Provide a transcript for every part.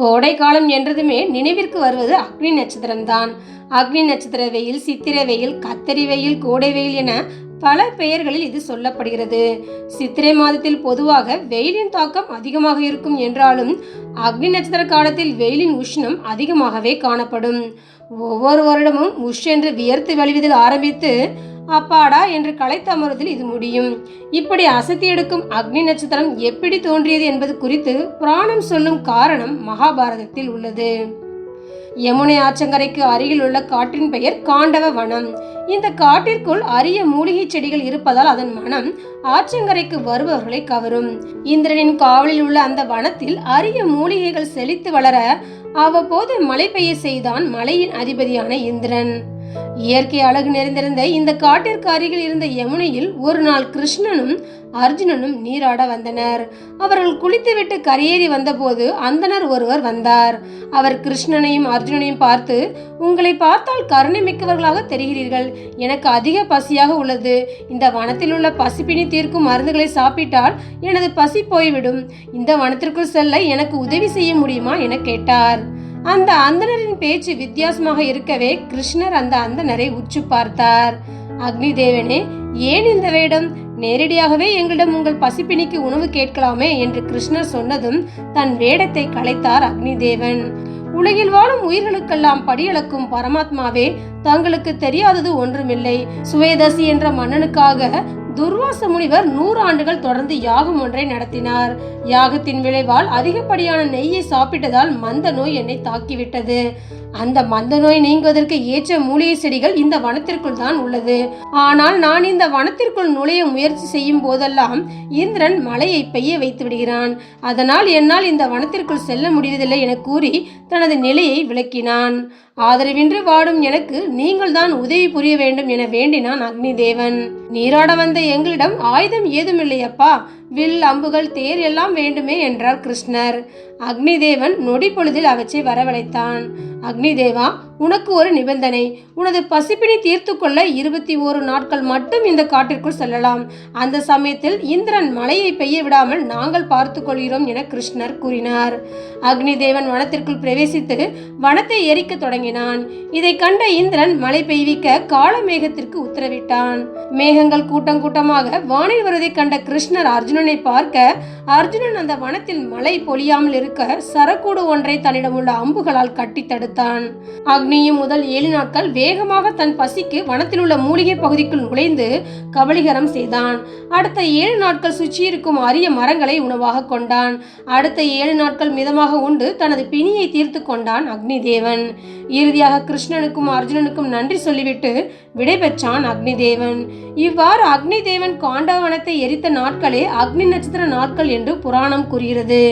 கோடை காலம் என்றதுமே நினைவிற்கு வருவது அக்னி நட்சத்திரம்தான். அக்னி நட்சத்திர வெயில் சித்திர வெயில் கத்தரி வெயில் கோடை வெயில் என பல பெயர்களில் இது சொல்லப்படுகிறது. சித்திரை மாதத்தில் பொதுவாக வெயிலின் தாக்கம் அதிகமாக இருக்கும் என்றாலும் அக்னி நட்சத்திர காலத்தில் வெயிலின் உஷ்ணம் அதிகமாகவே காணப்படும். ஒவ்வொரு வருடமும் உஷ் என்று வியர்த்து வழிவதில் ஆரம்பித்து அப்பாடா என்று களைத்தமருவதில் இது முடியும். இப்படி அசத்தி எடுக்கும் அக்னி நட்சத்திரம் எப்படி தோன்றியது என்பது குறித்து புராணம் சொல்லும் காரணம் மகாபாரதத்தில் உள்ளது. யமுனை ஆற்றங்கரைக்கு அருகில் உள்ள காட்டின் பெயர் காண்டவ வனம். இந்த காட்டிற்குள் அரிய மூலிகை செடிகள் இருப்பதால் அதன் மனம் ஆற்றங்கரைக்கு வருபவர்களை கவரும். இந்திரனின் காவலில் உள்ள அந்த வனத்தில் அரிய மூலிகைகள் செழித்து வளர அவ்வப்போது மழை பெய்ய செய்தான் மலையின் அதிபதியான இந்திரன். இயற்கை அழகு நிறைந்திருந்த இந்த காட்டிற்கு அருகில் இருந்த யமுனையில் ஒரு நாள் கிருஷ்ணனும் அர்ஜுனனும் நீராட வந்தனர். அவர்கள் குளித்துவிட்டு கரையேறி வந்தபோது அந்தனர் ஒருவர் வந்தார். அவர் கிருஷ்ணனையும் அர்ஜுனனையும் பார்த்து உங்களை பார்த்தால் கருணை மிக்கவர்களாக தெரிகிறீர்கள். எனக்கு அதிக பசியாக உள்ளது. இந்த வனத்தில் உள்ள பசிப்பினி தீர்க்கும் மருந்துகளை சாப்பிட்டால் எனது பசி போய்விடும். இந்த வனத்திற்குள் செல்ல எனக்கு உதவி செய்ய முடியுமா? என கேட்டார். அந்த அந்தணரின் பேச்சு வித்தியாசமாக இருக்கவே கிருஷ்ணர் அந்த அந்தணரை உற்று பார்த்தார். அக்னி தேவனே ஏன் இந்த வேடம்? நேரடியாகவே எங்களிடம் உங்கள் பசிப்பிணிக்கு உணவு கேட்கலாமே என்று கிருஷ்ணர் சொன்னதும் தன் வேடத்தை கலைத்தார் அக்னி தேவன் உலகில் வாழும் உயிர்களுக்கெல்லாம் படியளக்கும் பரமாத்மாவே தங்களுக்கு தெரியாதது ஒன்றுமில்லை. சுவேதசி என்ற மன்னனுக்காக துர்வாச முனிவர் நூறு ஆண்டுகள் தொடர்ந்து யாகம் ஒன்றை நடத்தினார். யாகத்தின் விளைவால் அதிகப்படியான நெய்யை சாப்பிட்டதால் மந்த நோய் என்னை தாக்கிவிட்டது. அந்த மந்த நோய் நீங்குவதற்கு ஏற்ற மூலிகை செடிகள் இந்த வனத்திற்குள் தான் உள்ளது. ஆனால் நான் இந்த வனத்திற்குள் நுழைய முயற்சி செய்யும் போதெல்லாம் இந்திரன் மழையை பெய்ய வைத்து விடுகிறான். அதனால் என்னால் இந்த வனத்திற்குள் செல்ல முடிவதில்லை என கூறி தனது நிலையை விளக்கினான். ஆதரவின்றி வாடும் எனக்கு நீங்கள் தான் உதவி புரிய வேண்டும் என வேண்டினான் அக்னி தேவன் நீராட வந்த எங்களிடம் ஆயுதம் ஏதுமில்லையப்பா. வில் அம்புகள் தேர் எல்லாம் வேண்டுமே என்றார் கிருஷ்ணர். அக்னிதேவன் நொடி பொழுதில் அவற்றை வரவழைத்தான். அக்னிதேவா உனக்கு ஒரு நிபந்தனை. உனது பசிப்பினை தீர்த்து கொள்ள இருபத்தி ஓரு நாட்கள் மட்டும் இந்த காட்டிற்குள் செல்லலாம். அந்த சமயத்தில் இந்திரன் மழையை பெய்ய விடாமல் நாங்கள் பார்த்து கொள்கிறோம் என கிருஷ்ணர் கூறினார். அக்னி தேவன் வனத்திற்குள் பிரவேசித்து வனத்தை எரிக்க தொடங்கினான். இதை கண்ட இந்திரன் மழை பெய்விக்க கால மேகத்திற்கு உத்தரவிட்டான். மேகங்கள் கூட்டம் கூட்டமாக வானில் வருவதை கண்ட கிருஷ்ணர் அர்ஜுனனை பார்க்க அர்ஜுனன் அந்த வனத்தில் மழை பொழியாமல் இருக்க சரக்கூடு ஒன்றை தன்னிடம் உள்ள அம்புகளால் கட்டி தடுத்தான். அக்னியும் முதல் ஏழு நாட்கள் வேகமாக தன் பசிக்கு வனத்தில் உள்ள மூலிகை பகுதிக்குள் நுழைந்து கபலிகரம் செய்தான். அடுத்த ஏழு நாட்கள் சுற்றி இருக்கும் அரிய மரங்களை உணவாக கொண்டான். அடுத்த ஏழு நாட்கள் மிதமாக உண்டு தனது பிணியை தீர்த்து கொண்டான் அக்னி தேவன் இறுதியாக கிருஷ்ணனுக்கும் அர்ஜுனனுக்கும் நன்றி சொல்லிவிட்டு விடைபெற்றான் அக்னி தேவன் இவ்வாறு அக்னி தேவன் காண்டவனத்தை எரித்த நாட்களே அக்னி நட்சத்திர நாட்கள் என்று புராணம் கூறுகிறது.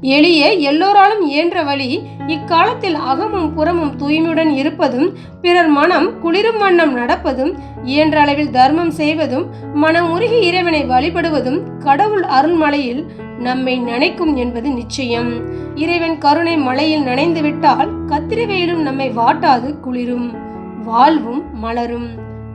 எளிய எல்லோராலும் இயன்ற வழி இக்காலத்தில் அகமும் புறமும் தூய்மையுடன் இருப்பதும் பிறர் மனம் குளிரும் வண்ணம் நடப்பதும் இயன்ற அளவில் தர்மம் செய்வதும் மனம் உருகி இறைவனை வழிபடுவதும் கடவுள் அருள்மலையில் நம்மை நனைக்கும் என்பது நிச்சயம். இறைவன் கருணை மலையில் நனைந்து விட்டால் கத்திரிவேலும் நம்மை வாட்டாது குளிரும் வாழ்வும் மலரும்.